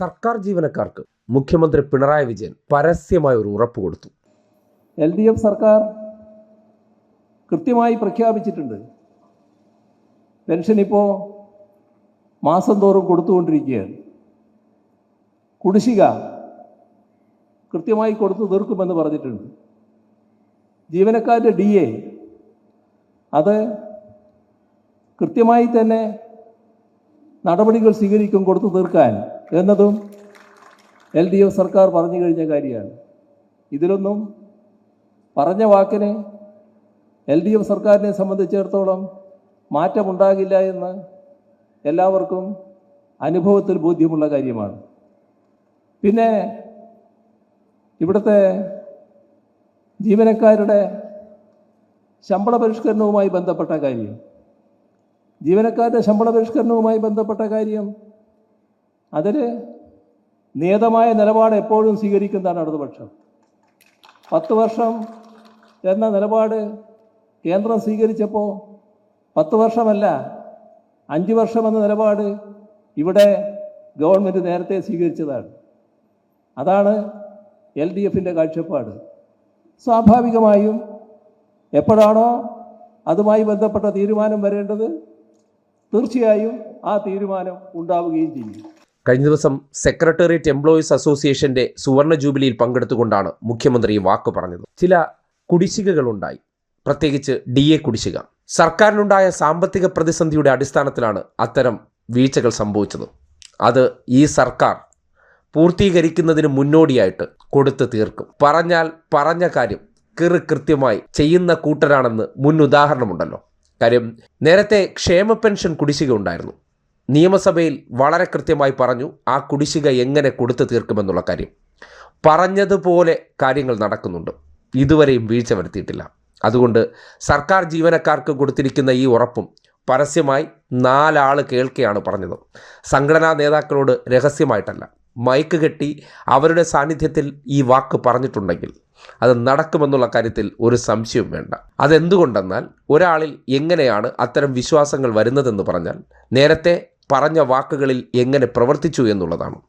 സർക്കാർ ജീവനക്കാർക്ക് മുഖ്യമന്ത്രി പിണറായി വിജയൻ പരസ്യമായ ഒരു ഉറപ്പ് കൊടുത്തു. എൽ ഡി എഫ് സർക്കാർ കൃത്യമായി പ്രഖ്യാപിച്ചിട്ടുണ്ട്. പെൻഷൻ ഇപ്പോൾ മാസം തോറും കൊടുത്തുകൊണ്ടിരിക്കുകയാണ്. കുടിശ്ശിക കൃത്യമായി കൊടുത്തു തീർക്കുമെന്ന് പറഞ്ഞിട്ടുണ്ട്. ജീവനക്കാരുടെ ഡി എ അത് കൃത്യമായി തന്നെ നടപടികൾ സ്വീകരിക്കും കൊടുത്തു തീർക്കാൻ എന്നതും എൽ ഡി എഫ് സർക്കാർ പറഞ്ഞു കഴിഞ്ഞ കാര്യമാണ്. ഇതിലൊന്നും പറഞ്ഞ വാക്കിനെ എൽ ഡി എഫ് സർക്കാരിനെ സംബന്ധിച്ചിടത്തോളം മാറ്റമുണ്ടാകില്ല എന്ന് എല്ലാവർക്കും അനുഭവത്തിൽ ബോധ്യമുള്ള കാര്യമാണ്. പിന്നെ ഇവിടുത്തെ ജീവനക്കാരുടെ ശമ്പള പരിഷ്കരണവുമായി ബന്ധപ്പെട്ട കാര്യം. ജീവനക്കാരുടെ ശമ്പള പരിഷ്കരണവുമായി ബന്ധപ്പെട്ട കാര്യം അതിൽ നിയതമായ നിലപാട് എപ്പോഴും സ്വീകരിക്കുന്നതാണ് ഇടതുപക്ഷം. പത്ത് വർഷം എന്ന നിലപാട് കേന്ദ്രം സ്വീകരിച്ചപ്പോൾ പത്ത് വർഷമല്ല അഞ്ച് വർഷമെന്ന നിലപാട് ഇവിടെ ഗവൺമെന്റ് നേരത്തെ സ്വീകരിച്ചതാണ്. അതാണ് എൽ ഡി എഫിന്റെ കാഴ്ചപ്പാട്. സ്വാഭാവികമായും എപ്പോഴാണോ അതുമായി ബന്ധപ്പെട്ട തീരുമാനം വരേണ്ടത് തീർച്ചയായും ആ തീരുമാനം ഉണ്ടാവുകയും ചെയ്യും. കഴിഞ്ഞ ദിവസം സെക്രട്ടേറിയറ്റ് എംപ്ലോയീസ് അസോസിയേഷന്റെ സുവർണ ജൂബിലിയിൽ പങ്കെടുത്തുകൊണ്ടാണ് മുഖ്യമന്ത്രി വാക്കു പറഞ്ഞത്. ചില കുടിശ്ശികകളുണ്ടായി. പ്രത്യേകിച്ച് ഡി എ കുടിശ്ശിക. സർക്കാരിനുണ്ടായ സാമ്പത്തിക പ്രതിസന്ധിയുടെ അടിസ്ഥാനത്തിലാണ് അത്തരം വീഴ്ചകൾ സംഭവിച്ചത്. അത് ഈ സർക്കാർ പൂർത്തീകരിക്കുന്നതിന് മുന്നോടിയായിട്ട് കൊടുത്തു തീർക്കും. പറഞ്ഞാൽ പറഞ്ഞ കാര്യം കിറ് കൃത്യമായി ചെയ്യുന്ന കൂട്ടരാണെന്ന് മുൻ ഉദാഹരണമുണ്ടല്ലോ. കാര്യം നേരത്തെ ക്ഷേമ പെൻഷൻ കുടിശ്ശിക ഉണ്ടായിരുന്നു. നിയമസഭയിൽ വളരെ കൃത്യമായി പറഞ്ഞു ആ കുടിശ്ശിക എങ്ങനെ കൊടുത്തു തീർക്കുമെന്നുള്ള കാര്യം. പറഞ്ഞതുപോലെ കാര്യങ്ങൾ നടക്കുന്നുണ്ട്. ഇതുവരെയും വീഴ്ച വരുത്തിയിട്ടില്ല. അതുകൊണ്ട് സർക്കാർ ജീവനക്കാർക്ക് കൊടുത്തിരിക്കുന്ന ഈ ഉറപ്പും പരസ്യമായി നാലാൾ കേൾക്കെയാണ് പറഞ്ഞത്. സംഘടനാ നേതാക്കളോട് രഹസ്യമായിട്ടല്ല. മയക്ക് കെട്ടി അവരുടെ സാന്നിധ്യത്തിൽ ഈ വാക്ക് പറഞ്ഞിട്ടുണ്ടെങ്കിൽ അത് നടക്കുമെന്നുള്ള കാര്യത്തിൽ ഒരു സംശയവും വേണ്ട. അതെന്തുകൊണ്ടെന്നാൽ ഒരാളിൽ എങ്ങനെയാണ് അത്തരം വിശ്വാസങ്ങൾ വരുന്നതെന്ന് പറഞ്ഞാൽ നേരത്തെ പറഞ്ഞ വാക്കുകളിൽ എങ്ങനെ പ്രവർത്തിച്ചു എന്നുള്ളതാണ്.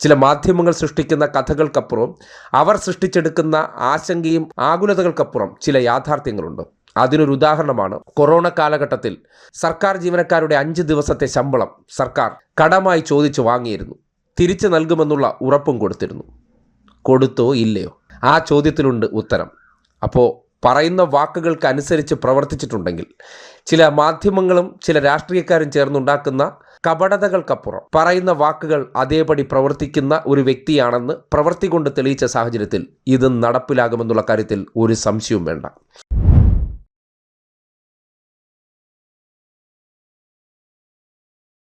ചില മാധ്യമങ്ങൾ സൃഷ്ടിക്കുന്ന കഥകൾക്കപ്പുറം അവർ സൃഷ്ടിച്ചെടുക്കുന്ന ആശങ്കയും ആകുലതകൾക്കപ്പുറം ചില യാഥാർത്ഥ്യങ്ങളുണ്ട്. അതിനൊരു ഉദാഹരണമാണ് കൊറോണ കാലഘട്ടത്തിൽ സർക്കാർ ജീവനക്കാരുടെ അഞ്ച് ദിവസത്തെ ശമ്പളം സർക്കാർ കടമായി ചോദിച്ചു വാങ്ങിയിരുന്നു. തിരിച്ചു നൽകുമെന്നുള്ള ഉറപ്പും കൊടുത്തിരുന്നു. കൊടുത്തോ ഇല്ലയോ? ആ ചോദ്യത്തിലുണ്ട് ഉത്തരം. അപ്പോൾ പറയുന്ന വാക്കുകൾക്ക് അനുസരിച്ച് പ്രവർത്തിച്ചിട്ടുണ്ടെങ്കിൽ ചില മാധ്യമങ്ങളും ചില രാഷ്ട്രീയക്കാരും ചേർന്നുണ്ടാക്കുന്ന കപടതകൾക്കപ്പുറം പറയുന്ന വാക്കുകൾ അതേപടി പ്രവർത്തിക്കുന്ന ഒരു വ്യക്തിയാണെന്ന് പ്രവൃത്തി കൊണ്ട് തെളിയിച്ച സാഹചര്യത്തിൽ ഇത് നടപ്പിലാകുമെന്നുള്ള കാര്യത്തിൽ ഒരു സംശയവും വേണ്ട.